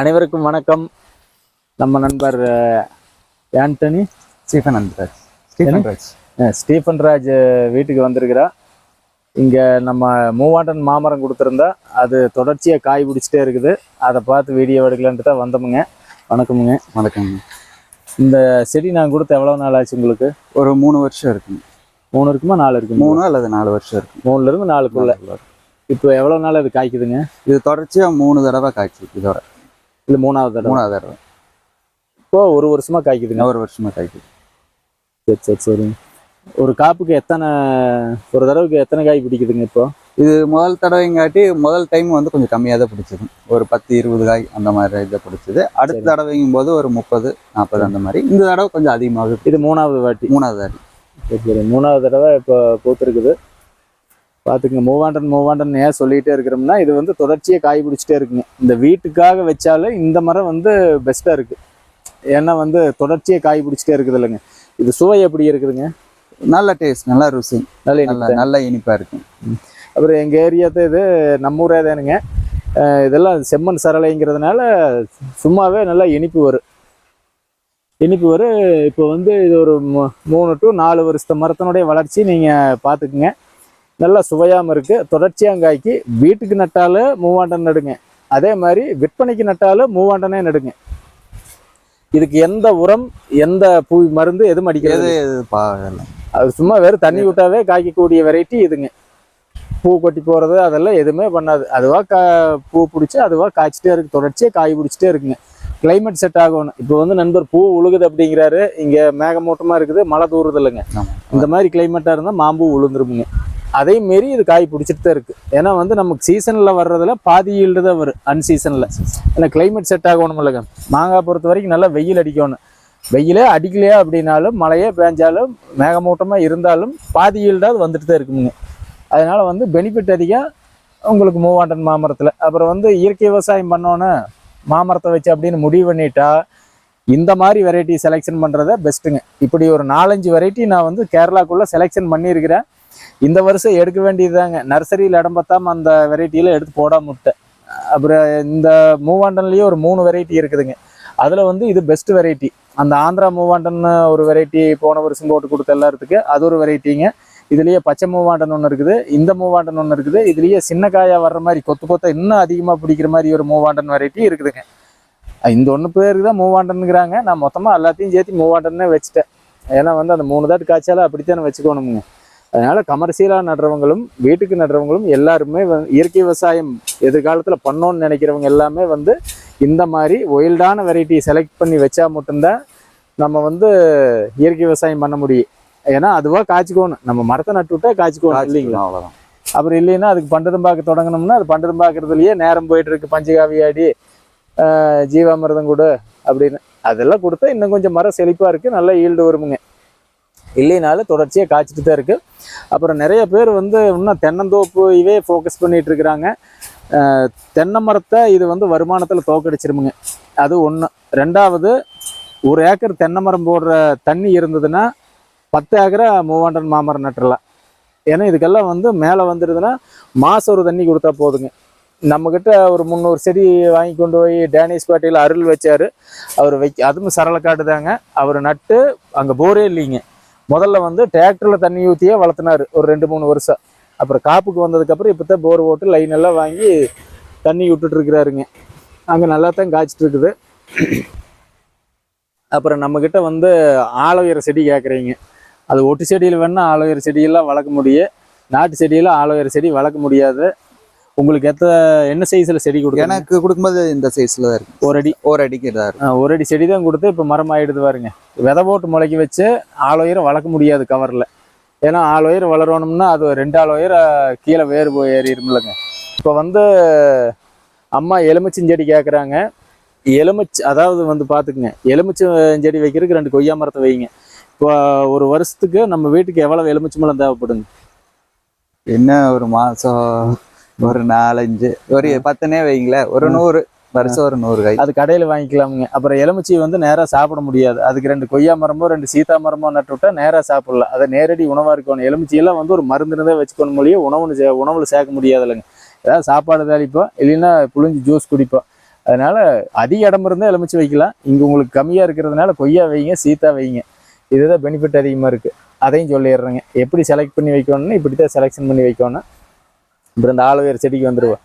அனைவருக்கும் வணக்கம். நம்ம நண்பர் ஆண்டனி ஸ்டீஃபன் அந்தராஜ் ஸ்டீஃபன் ராஜ். ஸ்டீஃபன் ராஜ் வீட்டுக்கு வந்திருக்கிறா. இங்கே நம்ம மூவாண்டன் மாமரம் கொடுத்துருந்தா அது தொடர்ச்சியாக காய் பிடிச்சிட்டே இருக்குது. அதை பார்த்து வீடியோ எடுக்கலான்ட்டு தான் வந்தோமுங்க. வணக்கமுங்க. வணக்கம் இந்த செடி நான் கொடுத்து எவ்வளோ நாள் ஆச்சு உங்களுக்கு? ஒரு மூணு வருஷம் இருக்குங்க. மூணு இருக்குமா நாலு இருக்குமா? மூணு அல்லது நாலு வருஷம் இருக்கு. மூணுல இருந்து நாலுக்குள்ள. இப்போ எவ்வளோ நாள் அது காய்க்குதுங்க? இது தொடர்ச்சியா மூணு தடவை காய்ச்சி இதோட இல்லை மூணாவது தடவை. மூணாவது தடவை. இப்போ ஒரு வருஷமா காய்க்குதுங்க ஒரு வருஷமா காய்க்குது. சரி சரி சரிங்க ஒரு காப்புக்கு எத்தனை ஒரு தடவைக்கு எத்தனை காய் பிடிக்குதுங்க இப்போ? இது முதல் தடவைங்காட்டி முதல் டைம் வந்து கொஞ்சம் கம்மியாக தான் பிடிச்சது. ஒரு பத்து இருபது காய் அந்த மாதிரி இதை பிடிச்சது. அடுத்த. தடவைங்கும் போது ஒரு முப்பது நாற்பது அந்த மாதிரி. இந்த தடவை கொஞ்சம் அதிகமாகுது. இது மூணாவது வாட்டி. மூணாவது அடி சரி சரி. மூணாவது தடவை இப்போ பூத்துருக்குது. பார்த்துக்குங்க மூவாண்டன் மூவாண்டன் ஏன் சொல்லிகிட்டே இருக்கிறோம்னா இது வந்து தொடர்ச்சியாக காய் பிடிச்சிட்டே இருக்குங்க. இந்த வீட்டுக்காக வச்சாலும் இந்த மரம் வந்து பெஸ்ட்டாக இருக்குது ஏன்னா வந்து தொடர்ச்சியாக காய் பிடிச்சிட்டே இருக்குது இல்லைங்க இது சுவை எப்படி இருக்குதுங்க? நல்ல டேஸ்ட் நல்ல ருசி. நல்ல நல்ல இனிப்பு. நல்ல இனிப்பா இருக்கும் அப்புறம் எங்கள் ஏரியாத்த இது நம்ம ஊரே தானுங்க. இதெல்லாம் செம்மண் சரளைங்கிறதுனால சும்மாவே நல்லா இனிப்பு வரும். இனிப்பு வரும். இப்போ வந்து இது ஒரு மூணு டு நாலு வருஷத்து மரத்தினுடைய வளர்ச்சி நீங்கள் பார்த்துக்குங்க. நல்லா சுவையாமல் இருக்குது தொடர்ச்சியாங்காய்க்கு வீட்டுக்கு நட்டாலும் மூவாண்டன் நடுங்க. அதே மாதிரி விற்பனைக்கு நட்டாலும் மூவாண்டனே நடுங்க. இதுக்கு எந்த உரம் எந்த பூ மருந்து எதுவும் அடிக்கிறது. அது சும்மா வெறும் தண்ணி விட்டாவே காய்க்கக்கூடிய வெரைட்டி இதுங்க. பூ கொட்டி போகிறது அதெல்லாம் எதுவுமே பண்ணாது. அதுவாக கா பூ பிடிச்சி அதுவாக காய்ச்சிட்டே இருக்கு. தொடர்ச்சியாக காய் பிடிச்சிட்டே இருக்குங்க. கிளைமேட் செட் ஆகணும். இப்போ வந்து நண்பர் பூ உழுகுது அப்படிங்கிறாரு. இங்கே மேகமூட்டமாக இருக்குது. மழை தூறுது இல்லைங்க. ஆமா. இந்த மாதிரி கிளைமேட்டாக இருந்தால் மாம்பூ உளுந்துருமுங்க. அதே மாரி இது காய் பிடிச்சிட்டு தான் இருக்குது ஏன்னா வந்து நமக்கு சீசனில் வர்றதில் பாதி ஈல்டு தான் வரும் அன்சீசனில் ஏன்னா கிளைமேட் செட் ஆகணும் இல்லைங்க. மாங்காய் பொறுத்த வரைக்கும் நல்லா வெயில் அடிக்கணும். வெயிலே அடிக்கலையா அப்படின்னாலும் மழையே பேஞ்சாலும் மேகமூட்டமாக இருந்தாலும் பாதி ஈல்டாவது வந்துட்டு தான் இருக்குமுங்க அதனால் வந்து பெனிஃபிட் அதிகம். உங்களுக்கு மூவாண்டன் மாமரத்தில். அப்புறம் வந்து இயற்கை விவசாயம் பண்ணோன்னு மாமரத்தை வச்சு அப்படின்னு முடிவு பண்ணிட்டா இந்த மாதிரி வெரைட்டி செலெக்ஷன் பண்ணுறத பெஸ்ட்டுங்க இப்படி ஒரு நாலஞ்சு வெரைட்டி நான் வந்து கேரளாக்குள்ளே செலெக்ஷன் பண்ணியிருக்கிறேன். இந்த வருஷம் எடுக்க வேண்டியதுதாங்க. நர்சரியில் இடம் பார்த்தாம அந்த வெரைட்டியில் எடுத்து போடாம விட்டேன் அப்புறம் இந்த மூவாண்டன்லேயே ஒரு மூணு வெரைட்டி இருக்குதுங்க. அதில் வந்து இது பெஸ்ட் வெரைட்டி அந்த ஆந்திரா மூவாண்டன் ஒரு வெரைட்டி போன வருஷம் போட்டு கொடுத்த எல்லாத்துக்கு அது ஒரு வெரைட்டிங்க இதுலேயே பச்சை மூவாண்டன் ஒன்று இருக்குது இந்த மூவாண்டன் ஒன்று இருக்குது. இதுலேயே சின்ன காயாக வர்ற மாதிரி கொத்து கொத்த இன்னும் அதிகமாக பிடிக்கிற மாதிரி ஒரு மூவாண்டன் வெரைட்டி இருக்குதுங்க. இந்த ஒன்று பேருக்கு தான் மூவாண்டனுங்கிறாங்க நான் மொத்தமாக எல்லாத்தையும் சேர்த்து மூவாண்டன்னே வச்சுட்டேன். ஏன்னா வந்து அந்த மூணு தாட்டு காய்ச்சாலும் அப்படித்தானே வச்சுக்கணுமுங்க. அதனால கமர்ஷியலாக நடுறவங்களும் வீட்டுக்கு நடுறவங்களும் எல்லாருமே இயற்கை விவசாயம் எதிர்காலத்தில் பண்ணோன்னு நினைக்கிறவங்க எல்லாமே வந்து இந்த மாதிரி ஒயில்டான வெரைட்டி செலக்ட் பண்ணி வச்சா மட்டும்தான் நம்ம வந்து இயற்கை விவசாயம் பண்ண முடியும். ஏன்னா அதுவாக காய்ச்சிக்கணும். நம்ம மரத்தை நட்டு விட்டா காய்ச்சிக்கணும் இல்லைங்களா? அவ்வளவுதான். அப்புறம் இல்லைன்னா அதுக்கு பண்டதும் பார்க்க தொடங்கணும்னா அது பண்டதும் பார்க்கறதுலயே நேரம் போயிட்டு இருக்கு. பஞ்சகாவியாடி ஆஹ் ஜீவாமிர்தம் கொடு அப்படின்னு. அதெல்லாம் கொடுத்தா இன்னும் கொஞ்சம் மரம் செழிப்பா இருக்கு நல்லா ஈல்டு வருமுங்க. இல்லைனாலும் தொடர்ச்சியாக காய்ச்சிட்டு தான் இருக்குது அப்புறம் நிறைய பேர் வந்து இன்னும் தென்னந்தோப்பு இவே ஃபோக்கஸ் பண்ணிட்டு இருக்கிறாங்க. தென்னை மரத்தை இது வந்து வருமானத்தில் தோக்கடிச்சிருமுங்க. அது ஒன்று ரெண்டாவது ஒரு ஏக்கர் தென்னை மரம் போடுற தண்ணி இருந்ததுன்னா பத்து ஏக்கரை மூவாண்டன் மாமரம் நட்டுடலாம் ஏன்னா இதுக்கெல்லாம் வந்து மேலே வந்துடுதுன்னா மாதம் ஒரு தண்ணி கொடுத்தா போதுங்க. நம்மக்கிட்ட ஒரு முந்நூறு செடி வாங்கி கொண்டு போய் டேனிஷ் பாட்டியில் அருள் வச்சார். அவர் வைக்க அதுவும் சரளக்காட்டு தாங்க அவர் நட்டு அங்கே போரே இல்லைங்க. முதல்ல வந்து டிராக்டரில் தண்ணி ஊற்றியே வளர்த்துனாரு ஒரு ரெண்டு மூணு வருஷம். அப்புறம் காப்புக்கு வந்ததுக்கப்புறம் இப்போ தான் போர் போட்டு லைன் எல்லாம் வாங்கி தண்ணி விட்டுட்டு இருக்கிறாருங்க. அங்கே நல்லா தான் காய்ச்சிட்டு இருக்குது. அப்புறம் நம்மக்கிட்ட வந்து ஆலோயர செடி கேட்குறீங்க அது ஒட்டு செடியில் வேணால் ஆலோயர செடியெல்லாம் வளர்க்க முடியும். நாட்டு செடியில் ஆலோயர செடி வளர்க்க முடியாது. உங்களுக்கு எத்த என்ன சைஸில் செடி கொடுக்கணும் எனக்கு கொடுக்கும்போது இந்த சைஸ்ல தான் இருக்கு. ஒரு அடி. ஒரு அடிக்கு ஆ, ஒரு அடி செடி தான் கொடுத்து இப்போ மரம் ஆயிடுது பாருங்க. விதை போட்டு முளைக்க வச்சு ஆலோயரை வளர்க்க முடியாது கவரில் ஏன்னா ஆலோயர் வளரணும்னா அது ரெண்டு ஆலோயர் கீழே வேறு போய் ஏறிடும்லங்க இப்போ வந்து அம்மா எலுமிச்சஞ்செடி கேட்குறாங்க எலுமிச்சு அதாவது வந்து பார்த்துக்குங்க. எலுமிச்சஞ்செடி வைக்கிறதுக்கு ரெண்டு கொய்யா மரத்தை வைங்க. இப்போ ஒரு வருஷத்துக்கு நம்ம வீட்டுக்கு எவ்வளவு எலுமிச்சை மரம் தேவைப்படுங்க என்ன ஒரு மாசம் ஒரு நாலஞ்சு ஒரு பத்துனே வைங்களேன். ஒரு நூறு. வருஷம் ஒரு நூறு காய். அது கடையில் வாங்கிக்கலாமுங்க. அப்புறம் எலுமிச்சி வந்து நேராக சாப்பிட முடியாது. அதுக்கு ரெண்டு கொய்யா மரமோ ரெண்டு சீதா மரமோ நட்டு விட்டா நேராக சாப்பிடலாம். அதை நேரடி உணவாக இருக்கணும். எலுமிச்சியெல்லாம் வந்து ஒரு மருந்துன்னு தான் வச்சுக்கணும் மொழியே உணவுன்னு சே உணவில் சேர்க்க முடியாது இல்லைங்க ஏதாவது சாப்பாடு தாளிப்போம் இல்லைன்னா புளிஞ்சு ஜூஸ் குடிப்போம். அதனால அதிக இடம் இருந்தால் எலுமிச்சு வைக்கலாம். இங்கே உங்களுக்கு கம்மியாக இருக்கிறதுனால கொய்யா வைங்க சீத்தா வைங்க. இதுதான் பெனிஃபிட் அதிகமாக இருக்குது அதையும் சொல்லிடுறேங்க. எப்படி செலக்ட் பண்ணி வைக்கணும்னு இப்படி தான் செலெக்ஷன் பண்ணி வைக்கணும் அப்புறம் இந்த ஆலோவேர் செடிக்கு வந்துடுவோம்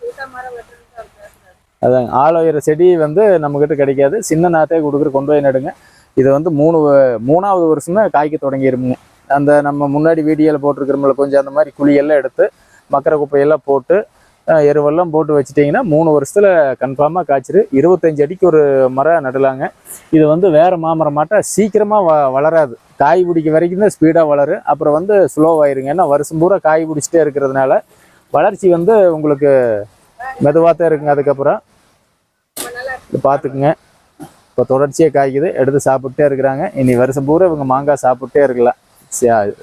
அதாங்க ஆலோவேர செடி வந்து நம்மக்கிட்ட கிடைக்காது. சின்ன நாட்டே கொடுக்குற கொண்டு போய் நடுங்க. இது வந்து மூணு மூணாவது வருஷமே காய்க்க தொடங்கிருமுங்க. அந்த நம்ம முன்னாடி வீடியோவில் போட்டிருக்கிறோம்ல கொஞ்சம் அந்த மாதிரி குழியெல்லாம் எடுத்து மக்கர குப்பையெல்லாம் போட்டு எருவெல்லாம் போட்டு வச்சிட்டிங்கன்னா மூணு வருஷத்தில் கன்ஃபார்மாக காய்ச்சிரு. இருபத்தஞ்சி அடிக்கு ஒரு மரம் நடலாங்க. இது வந்து வேறு மாமரம் மாட்டா சீக்கிரமாக வ வளராது. காய் பிடிக்க வரைக்கும் தான் ஸ்பீடாக வளரும் அப்புறம் வந்து ஸ்லோவாயிருங்க ஏன்னா வருஷம் பூரா காய் பிடிச்சிட்டே இருக்கிறதுனால வளர்ச்சி வந்து உங்களுக்கு மெதுவாக தான் இருக்குங்க. அதுக்கப்புறம் இது பார்த்துக்குங்க. இப்போ தொடர்ச்சியாக காய்க்குது. எடுத்து சாப்பிட்டே இருக்கிறாங்க. இனி வருஷம் பூரா இவங்க மாங்காய் சாப்பிட்டே இருக்கலாம்.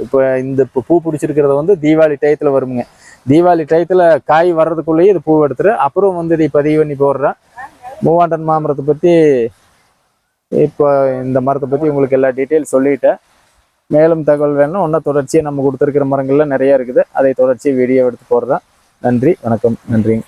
இப்போ இந்த இப்போ பூ பிடிச்சிருக்கிறத வந்து தீபாவளி டயத்தில் வருமுங்க. தீபாவளி டயத்தில் காய் வர்றதுக்குள்ளேயே இது பூ எடுத்துரு. அப்புறம் வந்து இதை பதிவு பண்ணி போடுறேன் மூவாண்டன் மாமரத்தை பற்றி இப்போ இந்த மரத்தை பற்றி உங்களுக்கு எல்லா டீட்டெயில் சொல்லிட்டேன். மேலும் தகவல் வேணும் இன்னும் தொடர்ச்சியாக நம்ம கொடுத்துருக்கிற மரங்கள்லாம் நிறையா இருக்குது. அதை தொடர்ச்சியாக வீடியோ எடுத்து போடுறேன் நன்றி வணக்கம் நன்றிங்க.